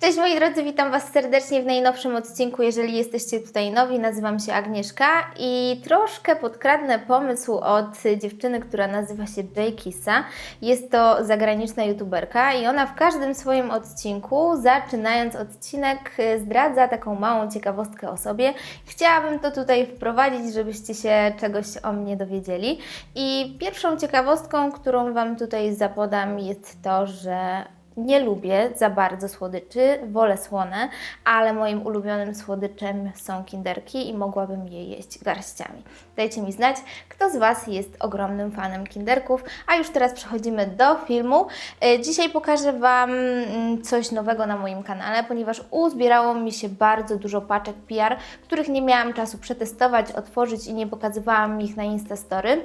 Cześć moi drodzy, witam Was serdecznie w najnowszym odcinku. Jeżeli jesteście tutaj nowi, nazywam się Agnieszka i troszkę podkradnę pomysł od dziewczyny, która nazywa się Jay Kissa. Jest to zagraniczna youtuberka i ona w każdym swoim odcinku, zaczynając odcinek, zdradza taką małą ciekawostkę o sobie. Chciałabym to tutaj wprowadzić, żebyście się czegoś o mnie dowiedzieli. I pierwszą ciekawostką, którą Wam tutaj zapodam, jest to, że nie lubię za bardzo słodyczy, wolę słone, ale moim ulubionym słodyczem są kinderki i mogłabym je jeść garściami. Dajcie mi znać, kto z Was jest ogromnym fanem kinderków. A już teraz przechodzimy do filmu. E, Dzisiaj pokażę Wam mm, coś nowego na moim kanale, ponieważ uzbierało mi się bardzo dużo paczek PR, których nie miałam czasu przetestować, otworzyć i nie pokazywałam ich na Instastory.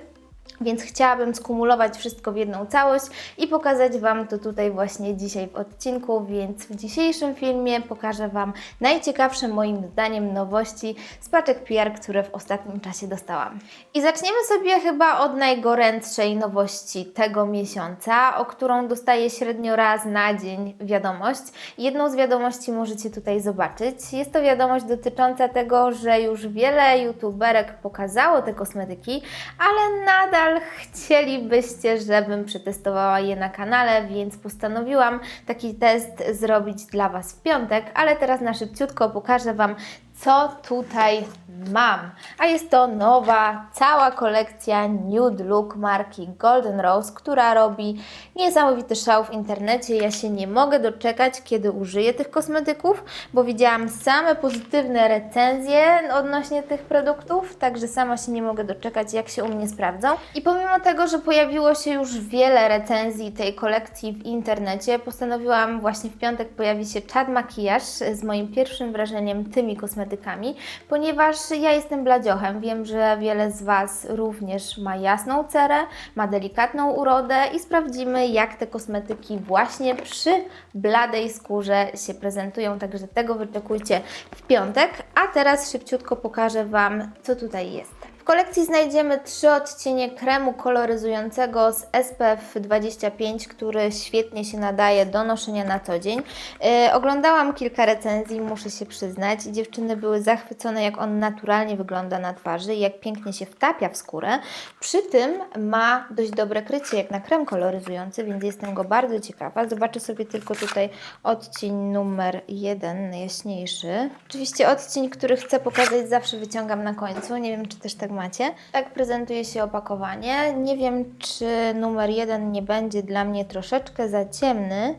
Więc chciałabym skumulować wszystko w jedną całość i pokazać Wam to tutaj właśnie dzisiaj w odcinku, więc w dzisiejszym filmie pokażę Wam najciekawsze moim zdaniem nowości z paczek PR, które w ostatnim czasie dostałam. I zaczniemy sobie chyba od najgorętszej nowości tego miesiąca, o którą dostaję średnio raz na dzień wiadomość. Jedną z wiadomości możecie tutaj zobaczyć. Jest to wiadomość dotycząca tego, że już wiele youtuberek pokazało te kosmetyki, ale nadal chcielibyście, żebym przetestowała je na kanale, więc postanowiłam taki test zrobić dla Was w piątek, ale teraz na szybciutko pokażę Wam, co tutaj mam. A jest to nowa, cała kolekcja Nude Look marki Golden Rose, która robi niesamowity szał w internecie. Ja się nie mogę doczekać, kiedy użyję tych kosmetyków, bo widziałam same pozytywne recenzje odnośnie tych produktów, także sama się nie mogę doczekać, jak się u mnie sprawdzą. I pomimo tego, że pojawiło się już wiele recenzji tej kolekcji w internecie, postanowiłam właśnie w piątek pojawi się czad makijaż z moim pierwszym wrażeniem tymi kosmetykami, ponieważ ja jestem bladziochem. Wiem, że wiele z Was również ma jasną cerę, ma delikatną urodę i sprawdzimy, jak te kosmetyki właśnie przy bladej skórze się prezentują. Także tego wyczekujcie w piątek. A teraz szybciutko pokażę Wam, co tutaj jest. Kolekcji znajdziemy trzy odcienie kremu koloryzującego z SPF 25, który świetnie się nadaje do noszenia na co dzień. Yy, oglądałam kilka recenzji, muszę się przyznać. Dziewczyny były zachwycone, jak on naturalnie wygląda na twarzy i jak pięknie się wtapia w skórę. Przy tym ma dość dobre krycie, jak na krem koloryzujący, więc jestem go bardzo ciekawa. Zobaczę sobie tylko tutaj odcień numer jeden, najjaśniejszy. Oczywiście odcień, który chcę pokazać, zawsze wyciągam na końcu. Nie wiem, czy też tak macie. Tak prezentuje się opakowanie. Nie wiem, czy numer jeden nie będzie dla mnie troszeczkę za ciemny.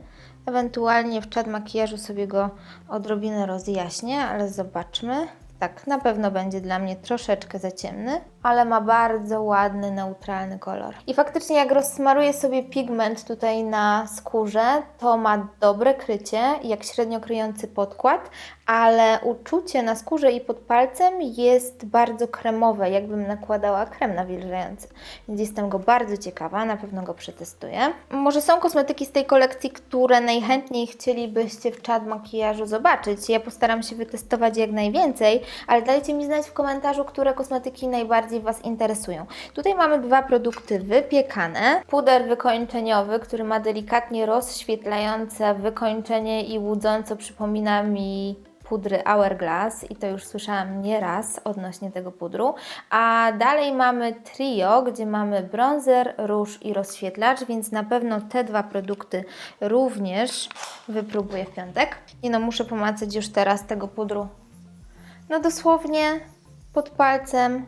Ewentualnie w czat makijażu sobie go odrobinę rozjaśnię, ale zobaczmy. Tak, na pewno będzie dla mnie troszeczkę za ciemny, ale ma bardzo ładny, neutralny kolor. I faktycznie jak rozsmaruję sobie pigment tutaj na skórze, to ma dobre krycie, jak średnio kryjący podkład, ale uczucie na skórze i pod palcem jest bardzo kremowe, jakbym nakładała krem nawilżający. Więc jestem go bardzo ciekawa, na pewno go przetestuję. Może są kosmetyki z tej kolekcji, które najchętniej chcielibyście w czat makijażu zobaczyć. Ja postaram się wytestować jak najwięcej, ale dajcie mi znać w komentarzu, które kosmetyki najbardziej Was interesują. Tutaj mamy dwa produkty wypiekane. Puder wykończeniowy, który ma delikatnie rozświetlające wykończenie i łudząco przypomina mi pudry Hourglass i to już słyszałam nieraz odnośnie tego pudru. A dalej mamy trio, gdzie mamy bronzer, róż i rozświetlacz, więc na pewno te dwa produkty również wypróbuję w piątek. I no muszę pomacać już teraz tego pudru. No dosłownie pod palcem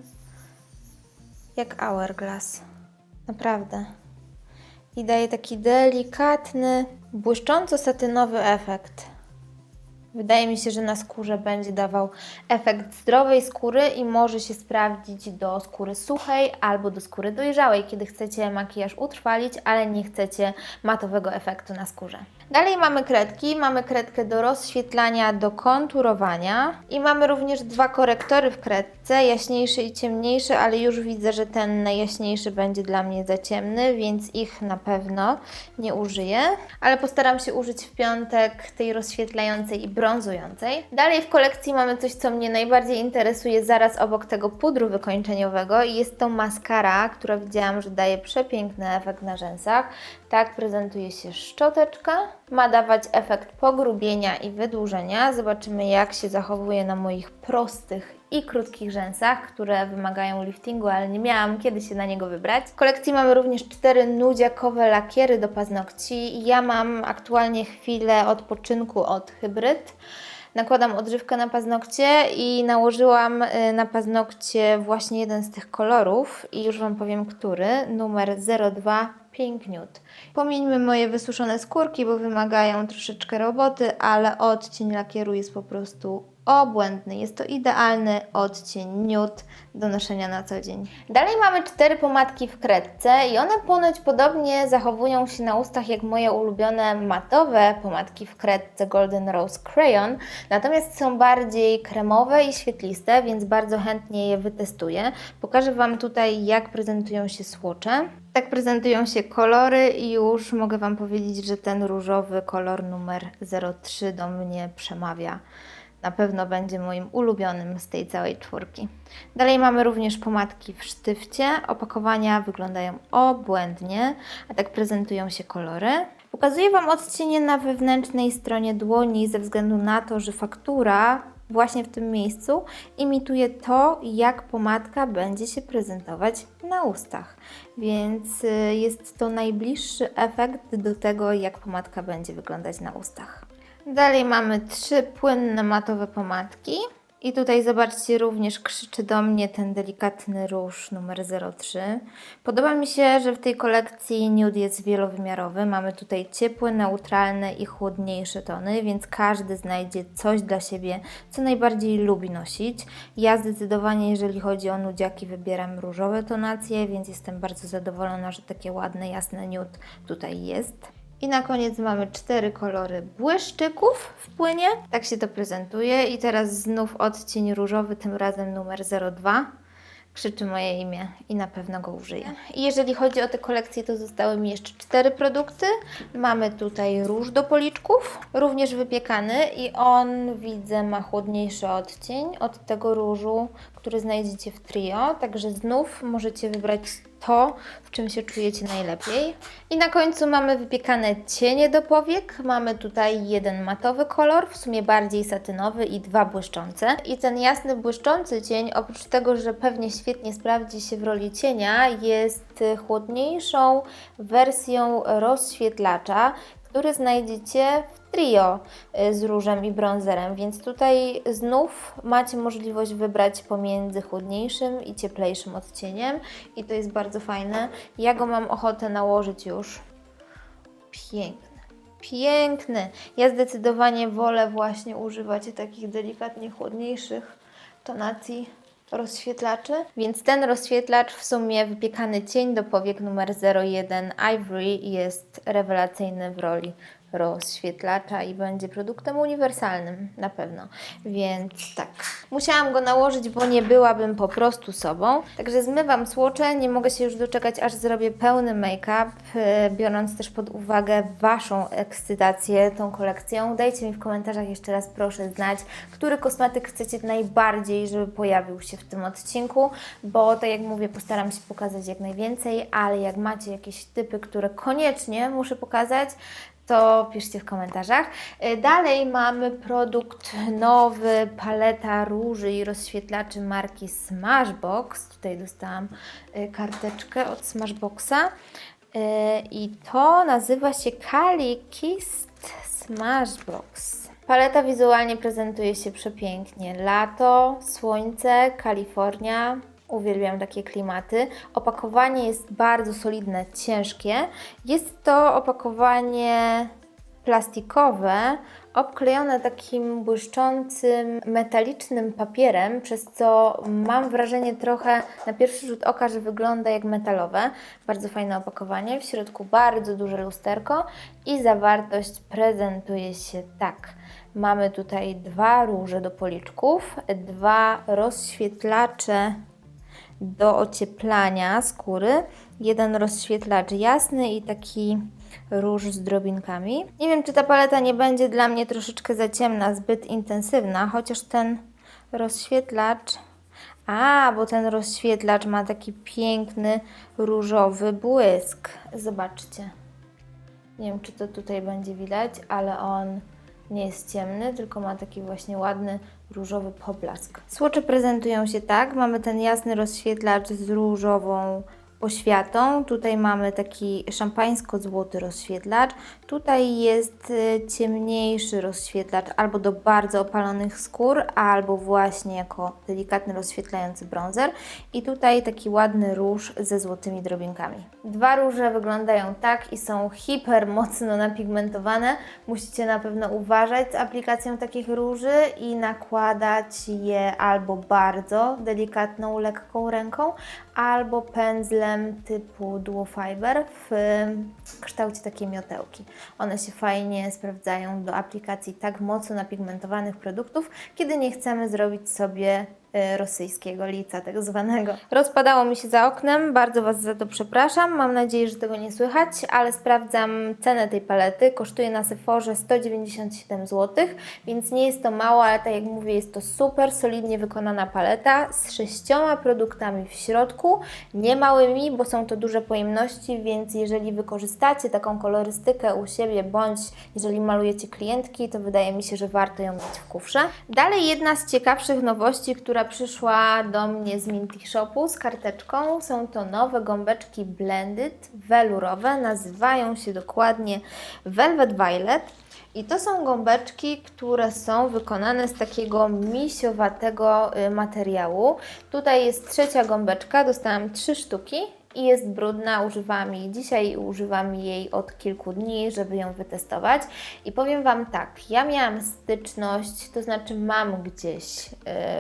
jak Hourglass. Naprawdę. I daje taki delikatny, błyszcząco-satynowy efekt. Wydaje mi się, że na skórze będzie dawał efekt zdrowej skóry i może się sprawdzić do skóry suchej albo do skóry dojrzałej, kiedy chcecie makijaż utrwalić, ale nie chcecie matowego efektu na skórze. Dalej mamy kredki, mamy kredkę do rozświetlania, do konturowania i mamy również dwa korektory w kredce, jaśniejszy i ciemniejszy, ale już widzę, że ten najjaśniejszy będzie dla mnie za ciemny, więc ich na pewno nie użyję, ale postaram się użyć w piątek tej rozświetlającej i brązującej. Dalej w kolekcji mamy coś, co mnie najbardziej interesuje zaraz obok tego pudru wykończeniowego i jest to maskara, która widziałam, że daje przepiękny efekt na rzęsach. Tak prezentuje się szczoteczka Ma dawać efekt pogrubienia i wydłużenia. Zobaczymy, jak się zachowuje na moich prostych i krótkich rzęsach, które wymagają liftingu, ale nie miałam kiedy się na niego wybrać. W kolekcji mamy również cztery nudziakowe lakiery do paznokci. Ja mam aktualnie chwilę odpoczynku od hybryd. Nakładam odżywkę na paznokcie i nałożyłam y, na paznokcie właśnie jeden z tych kolorów i już Wam powiem, który, numer 02 Pink Nude. Pomieńmy moje wysuszone skórki, bo wymagają troszeczkę roboty, ale odcień lakieru jest po prostu obłędny. Jest to idealny odcień nude do noszenia na co dzień. Dalej mamy cztery pomadki w kredce i one ponoć podobnie zachowują się na ustach jak moje ulubione matowe pomadki w kredce Golden Rose Crayon, natomiast są bardziej kremowe i świetliste, więc bardzo chętnie je wytestuję. Pokażę Wam tutaj jak prezentują się słocze. Tak prezentują się kolory i już mogę Wam powiedzieć, że ten różowy kolor numer 03 do mnie przemawia. Na pewno będzie moim ulubionym z tej całej czwórki. Dalej mamy również pomadki w sztywcie. Opakowania wyglądają obłędnie, a tak prezentują się kolory. Pokazuję Wam odcienie na wewnętrznej stronie dłoni ze względu na to, że faktura właśnie w tym miejscu imituje to, jak pomadka będzie się prezentować na ustach. Więc y, jest to najbliższy efekt do tego, jak pomadka będzie wyglądać na ustach. Dalej mamy trzy płynne matowe pomadki. I tutaj zobaczcie, również krzyczy do mnie ten delikatny róż numer 03. Podoba mi się, że w tej kolekcji nude jest wielowymiarowy. Mamy tutaj ciepłe, neutralne i chłodniejsze tony, więc każdy znajdzie coś dla siebie, co najbardziej lubi nosić. Ja zdecydowanie, jeżeli chodzi o nudziaki, wybieram różowe tonacje, więc jestem bardzo zadowolona, że takie ładne, jasne nude tutaj jest. I na koniec mamy cztery kolory błyszczyków w płynie. Tak się to prezentuje. I teraz znów odcień różowy, tym razem numer 02 krzyczy moje imię i na pewno go użyję. I jeżeli chodzi o te kolekcje, to zostały mi jeszcze cztery produkty. Mamy tutaj róż do policzków, również wypiekany i on widzę ma chłodniejszy odcień od tego różu, który znajdziecie w trio, także znów możecie wybrać to, w czym się czujecie najlepiej. I na końcu mamy wypiekane cienie do powiek. Mamy tutaj jeden matowy kolor, w sumie bardziej satynowy i dwa błyszczące. I ten jasny błyszczący cień, oprócz tego, że pewnie świetnie sprawdzi się w roli cienia, jest chłodniejszą wersją rozświetlacza, który znajdziecie trio y, z różem i brązerem, więc tutaj znów macie możliwość wybrać pomiędzy chłodniejszym i cieplejszym odcieniem i to jest bardzo fajne. Ja go mam ochotę nałożyć już. Piękny. Piękny. Ja zdecydowanie wolę właśnie używać takich delikatnie chłodniejszych tonacji rozświetlaczy, więc ten rozświetlacz w sumie wypiekany cień do powiek numer 01 Ivory jest rewelacyjny w roli rozświetlacza i będzie produktem uniwersalnym na pewno. Więc tak, musiałam go nałożyć, bo nie byłabym po prostu sobą. Także zmywam słocze, nie mogę się już doczekać, aż zrobię pełny make-up, e, biorąc też pod uwagę Waszą ekscytację tą kolekcją. Dajcie mi w komentarzach jeszcze raz proszę znać, który kosmetyk chcecie najbardziej, żeby pojawił się w tym odcinku, bo tak jak mówię, postaram się pokazać jak najwięcej, ale jak macie jakieś typy, które koniecznie muszę pokazać, to piszcie w komentarzach. Y, Dalej mamy produkt nowy, paleta róży i rozświetlaczy marki Smashbox. Tutaj dostałam y, karteczkę od Smashboxa. Y, I to nazywa się Kali Kist Smashbox. Paleta wizualnie prezentuje się przepięknie. Lato, słońce, Kalifornia, Uwielbiam takie klimaty. Opakowanie jest bardzo solidne, ciężkie. Jest to opakowanie plastikowe, obklejone takim błyszczącym, metalicznym papierem, przez co mam wrażenie trochę na pierwszy rzut oka, że wygląda jak metalowe. Bardzo fajne opakowanie, w środku bardzo duże lusterko i zawartość prezentuje się tak. Mamy tutaj dwa róże do policzków, dwa rozświetlacze do ocieplania skóry. Jeden rozświetlacz jasny i taki róż z drobinkami. Nie wiem, czy ta paleta nie będzie dla mnie troszeczkę za ciemna, zbyt intensywna, chociaż ten rozświetlacz. A, bo ten rozświetlacz ma taki piękny różowy błysk. Zobaczcie. Nie wiem, czy to tutaj będzie widać, ale on nie jest ciemny, tylko ma taki właśnie ładny różowy poblask. Słocze prezentują się tak. Mamy ten jasny rozświetlacz z różową poświatą. Tutaj mamy taki szampańsko-złoty rozświetlacz. Tutaj jest y, ciemniejszy rozświetlacz albo do bardzo opalonych skór, albo właśnie jako delikatny rozświetlający bronzer. I tutaj taki ładny róż ze złotymi drobinkami. Dwa róże wyglądają tak i są hiper mocno napigmentowane. Musicie na pewno uważać z aplikacją takich róży i nakładać je albo bardzo delikatną, lekką ręką, albo pędzlem typu Duo Fiber w kształcie takiej miotełki. One się fajnie sprawdzają do aplikacji tak mocno napigmentowanych produktów, kiedy nie chcemy zrobić sobie rosyjskiego lica tak zwanego. Rozpadało mi się za oknem, bardzo Was za to przepraszam. Mam nadzieję, że tego nie słychać, ale sprawdzam cenę tej palety. Kosztuje na Sephorze 197 zł, więc nie jest to mało, ale tak jak mówię, jest to super solidnie wykonana paleta z sześcioma produktami w środku, nie małymi, bo są to duże pojemności, więc jeżeli wykorzystacie taką kolorystykę u siebie, bądź jeżeli malujecie klientki, to wydaje mi się, że warto ją mieć w kufrze. Dalej jedna z ciekawszych nowości, która przyszła do mnie z Minty Shopu z karteczką. Są to nowe gąbeczki Blended, welurowe. Nazywają się dokładnie Velvet Violet. I to są gąbeczki, które są wykonane z takiego misiowatego y, materiału. Tutaj jest trzecia gąbeczka, dostałam trzy sztuki i jest brudna. Używam jej dzisiaj i używam jej od kilku dni, żeby ją wytestować. I powiem Wam tak, ja miałam styczność, to znaczy mam gdzieś y,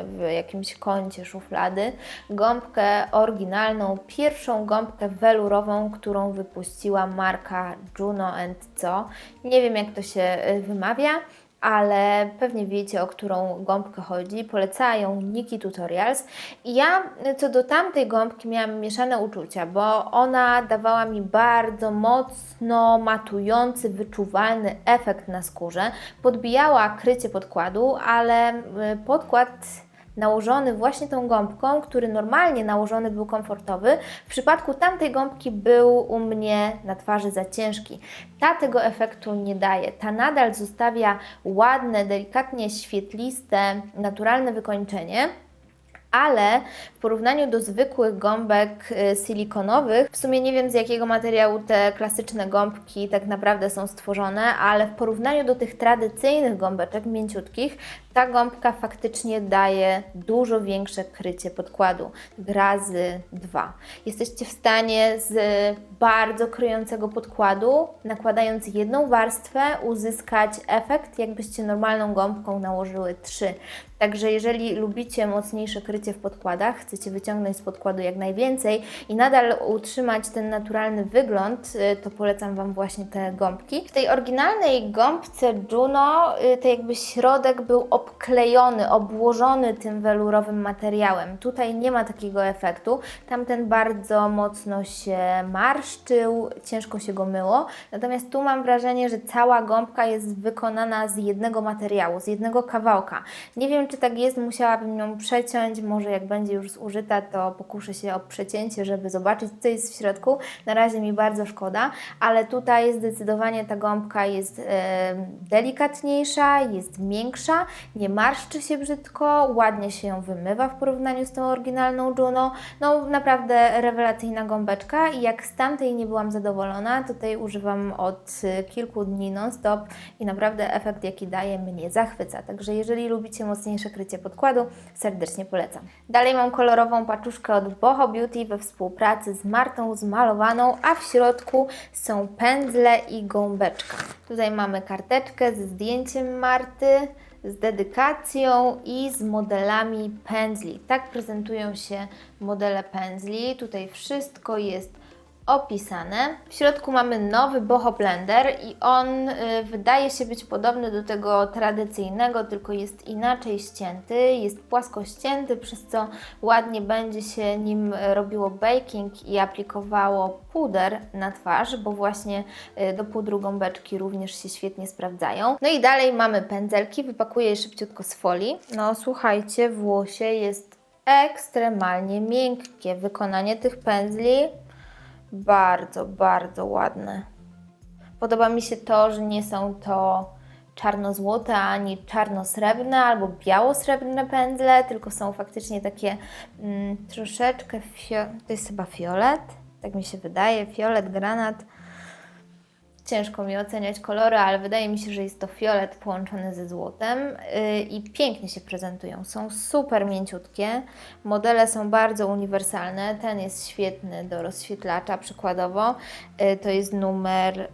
w jakimś kącie szuflady gąbkę oryginalną, pierwszą gąbkę welurową, którą wypuściła marka Juno Co. Nie wiem jak to się y, wymawia ale pewnie wiecie, o którą gąbkę chodzi. Polecają Niki Tutorials. I ja co do tamtej gąbki miałam mieszane uczucia, bo ona dawała mi bardzo mocno matujący, wyczuwalny efekt na skórze. Podbijała krycie podkładu, ale y, podkład nałożony właśnie tą gąbką, który normalnie nałożony był komfortowy, w przypadku tamtej gąbki był u mnie na twarzy za ciężki. Ta tego efektu nie daje. Ta nadal zostawia ładne, delikatnie świetliste, naturalne wykończenie ale w porównaniu do zwykłych gąbek y, silikonowych, w sumie nie wiem z jakiego materiału te klasyczne gąbki tak naprawdę są stworzone, ale w porównaniu do tych tradycyjnych gąbeczek mięciutkich, ta gąbka faktycznie daje dużo większe krycie podkładu, razy dwa. Jesteście w stanie z bardzo kryjącego podkładu, nakładając jedną warstwę, uzyskać efekt, jakbyście normalną gąbką nałożyły trzy. Także jeżeli lubicie mocniejsze krycie w podkładach, chcecie wyciągnąć z podkładu jak najwięcej i nadal utrzymać ten naturalny wygląd, y, to polecam Wam właśnie te gąbki. W tej oryginalnej gąbce Juno, y, to jakby środek był obklejony, obłożony tym welurowym materiałem. Tutaj nie ma takiego efektu. Tamten bardzo mocno się marszczył, ciężko się go myło. Natomiast tu mam wrażenie, że cała gąbka jest wykonana z jednego materiału, z jednego kawałka. Nie wiem, czy tak jest, musiałabym ją przeciąć. Może jak będzie już zużyta, to pokuszę się o przecięcie, żeby zobaczyć, co jest w środku. Na razie mi bardzo szkoda, ale tutaj zdecydowanie ta gąbka jest delikatniejsza, jest miększa, nie marszczy się brzydko, ładnie się ją wymywa w porównaniu z tą oryginalną Juno. No naprawdę rewelacyjna gąbeczka i jak z tamtej nie byłam zadowolona, tutaj używam od kilku dni non-stop i naprawdę efekt jaki daje mnie zachwyca. Także jeżeli lubicie mocniejsze przykrycie podkładu, serdecznie polecam. Dalej mam kolorową paczuszkę od Boho Beauty we współpracy z Martą Zmalowaną, a w środku są pędzle i gąbeczka. Tutaj mamy karteczkę ze zdjęciem Marty, z dedykacją i z modelami pędzli. Tak prezentują się modele pędzli. Tutaj wszystko jest opisane. W środku mamy nowy Boho Blender i on y, wydaje się być podobny do tego tradycyjnego, tylko jest inaczej ścięty, jest płasko ścięty, przez co ładnie będzie się nim robiło baking i aplikowało puder na twarz, bo właśnie y, do pudru gąbeczki również się świetnie sprawdzają. No i dalej mamy pędzelki, wypakuję je szybciutko z folii. No słuchajcie, włosie jest ekstremalnie miękkie. Wykonanie tych pędzli bardzo, bardzo ładne. Podoba mi się to, że nie są to czarno-złote ani czarno-srebrne albo biało-srebrne pędzle, tylko są faktycznie takie mm, troszeczkę, to jest chyba fiolet, tak mi się wydaje, fiolet, granat. Ciężko mi oceniać kolory, ale wydaje mi się, że jest to fiolet połączony ze złotem yy, i pięknie się prezentują. Są super mięciutkie. Modele są bardzo uniwersalne. Ten jest świetny do rozświetlacza, przykładowo. Yy, to jest numer,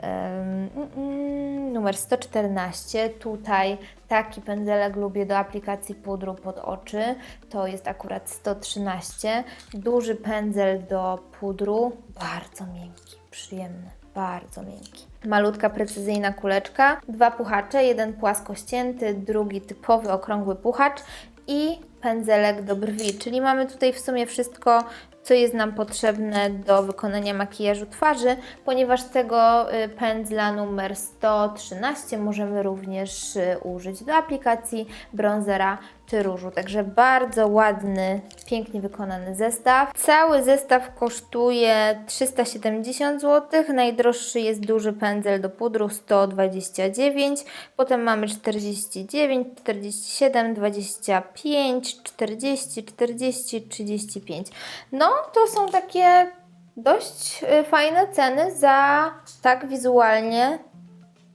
numer 114. Tutaj taki pędzelek lubię do aplikacji pudru pod oczy. To jest akurat 113. Duży pędzel do pudru, bardzo miękki, przyjemny bardzo miękki. Malutka, precyzyjna kuleczka, dwa puchacze, jeden płasko ścięty, drugi typowy okrągły puchacz i pędzelek do brwi, czyli mamy tutaj w sumie wszystko, co jest nam potrzebne do wykonania makijażu twarzy, ponieważ tego y, pędzla numer 113 możemy również y, użyć do aplikacji bronzera czy różu. Także bardzo ładny, pięknie wykonany zestaw. Cały zestaw kosztuje 370 zł. Najdroższy jest duży pędzel do pudru 129. Potem mamy 49, 47, 25, 40, 40, 35. No to są takie dość y, fajne ceny za tak wizualnie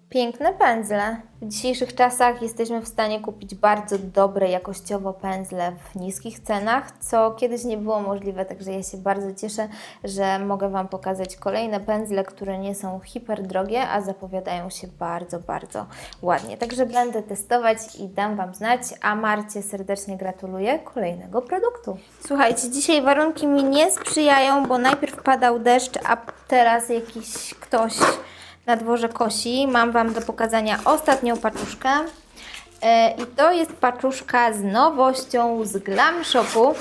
Piękne pędzle. W dzisiejszych czasach jesteśmy w stanie kupić bardzo dobre jakościowo pędzle w niskich cenach, co kiedyś nie było możliwe, także ja się bardzo cieszę, że mogę Wam pokazać kolejne pędzle, które nie są hiper drogie, a zapowiadają się bardzo, bardzo ładnie. Także będę testować i dam Wam znać, a Marcie serdecznie gratuluję kolejnego produktu. Słuchajcie, dzisiaj warunki mi nie sprzyjają, bo najpierw padał deszcz, a teraz jakiś ktoś na dworze kosi. Mam Wam do pokazania ostatnią paczuszkę. E, I to jest paczuszka z nowością z Glam Shopu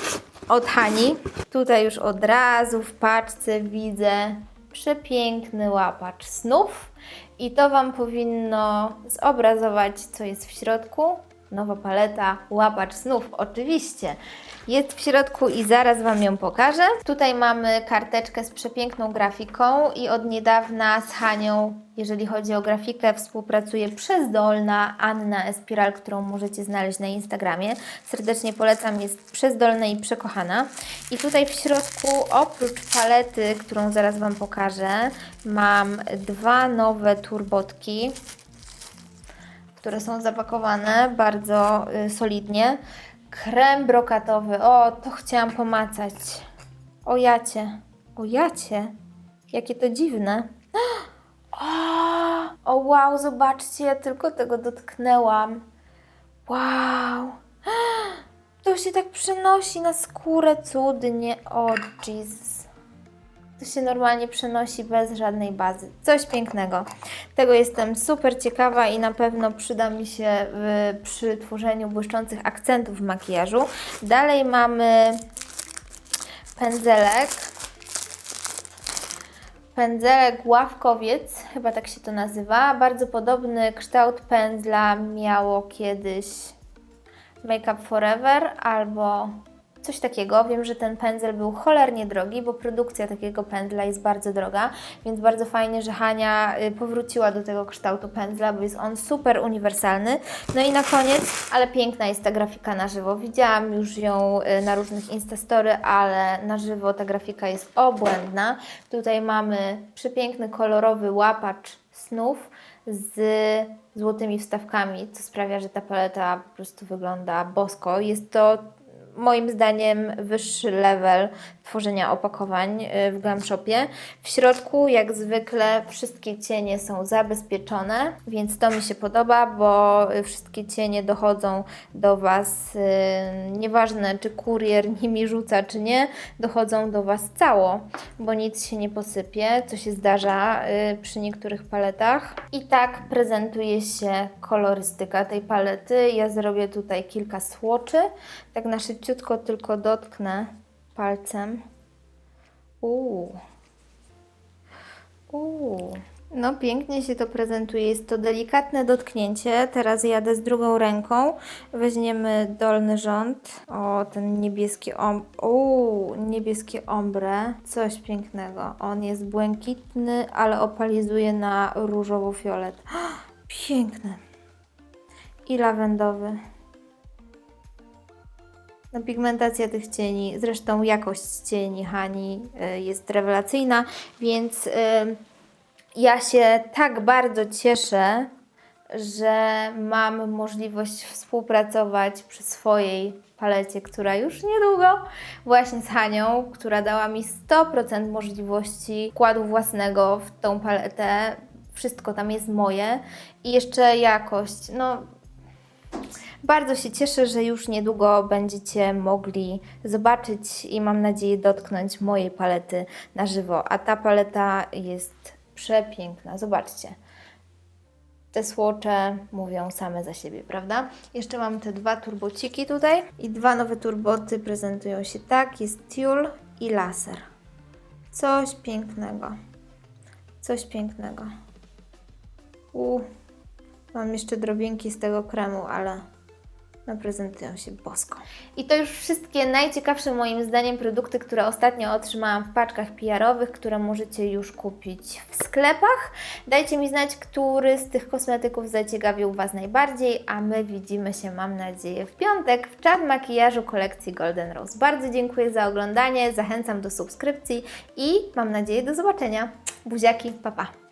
od Hani. Tutaj już od razu w paczce widzę przepiękny łapacz snów. I to Wam powinno zobrazować, co jest w środku. Nowa paleta, łapacz snów, oczywiście. Jest w środku i zaraz Wam ją pokażę. Tutaj mamy karteczkę z przepiękną grafiką i od niedawna z Hanią, jeżeli chodzi o grafikę, współpracuje przezdolna Anna Espiral, którą możecie znaleźć na Instagramie. Serdecznie polecam, jest przezdolna i przekochana. I tutaj w środku, oprócz palety, którą zaraz Wam pokażę, mam dwa nowe turbotki które są zapakowane bardzo y, solidnie. Krem brokatowy. O, to chciałam pomacać. O jacie. O jacie. Jakie to dziwne. O, o wow, zobaczcie, ja tylko tego dotknęłam. Wow. To się tak przenosi na skórę cudnie. O, Jesus. To się normalnie przenosi bez żadnej bazy. Coś pięknego. Tego jestem super ciekawa i na pewno przyda mi się w, przy tworzeniu błyszczących akcentów w makijażu. Dalej mamy pędzelek. Pędzelek ławkowiec, chyba tak się to nazywa. Bardzo podobny kształt pędzla miało kiedyś Make Up Forever albo coś takiego. Wiem, że ten pędzel był cholernie drogi, bo produkcja takiego pędzla jest bardzo droga, więc bardzo fajnie, że Hania y, powróciła do tego kształtu pędzla, bo jest on super uniwersalny. No i na koniec, ale piękna jest ta grafika na żywo. Widziałam już ją y, na różnych Instastory, ale na żywo ta grafika jest obłędna. Tutaj mamy przepiękny, kolorowy łapacz snów z złotymi wstawkami, co sprawia, że ta paleta po prostu wygląda bosko. Jest to moim zdaniem wyższy level tworzenia opakowań y, w Glam Shopie. W środku jak zwykle wszystkie cienie są zabezpieczone, więc to mi się podoba, bo y, wszystkie cienie dochodzą do Was, y, nieważne czy kurier nimi rzuca czy nie, dochodzą do Was cało, bo nic się nie posypie, co się zdarza przy niektórych paletach. I tak prezentuje się kolorystyka tej palety. Ja zrobię tutaj kilka słoczy, tak na szybciutko tylko dotknę palcem. Uuu. Uuu. No, pięknie się to prezentuje. Jest to delikatne dotknięcie. Teraz jadę z drugą ręką. Weźmiemy dolny rząd. O, ten niebieski. O, niebieskie ombre. Coś pięknego. On jest błękitny, ale opalizuje na różowo-fiolet. Piękny. I lawendowy. No, pigmentacja tych cieni, zresztą jakość cieni Hani y, jest rewelacyjna, więc y, ja się tak bardzo cieszę, że mam możliwość współpracować przy swojej palecie, która już niedługo właśnie z Hanią, która dała mi 100% możliwości wkładu własnego w tą paletę. Wszystko tam jest moje i jeszcze jakość. No, bardzo się cieszę, że już niedługo będziecie mogli zobaczyć i mam nadzieję dotknąć mojej palety na żywo. A ta paleta jest przepiękna. Zobaczcie. Te słocze mówią same za siebie, prawda? Jeszcze mam te dwa turbociki tutaj i dwa nowe turboty prezentują się tak. Jest tiul i laser. Coś pięknego. Coś pięknego. U, mam jeszcze drobinki z tego kremu, ale no, prezentują się bosko. I to już wszystkie najciekawsze moim zdaniem produkty, które ostatnio otrzymałam w paczkach PR-owych, które możecie już kupić w sklepach. Dajcie mi znać, który z tych kosmetyków zaciekawił Was najbardziej, a my widzimy się, mam nadzieję, w piątek w czat makijażu kolekcji Golden Rose. Bardzo dziękuję za oglądanie, zachęcam do subskrypcji i mam nadzieję do zobaczenia. Buziaki, pa pa!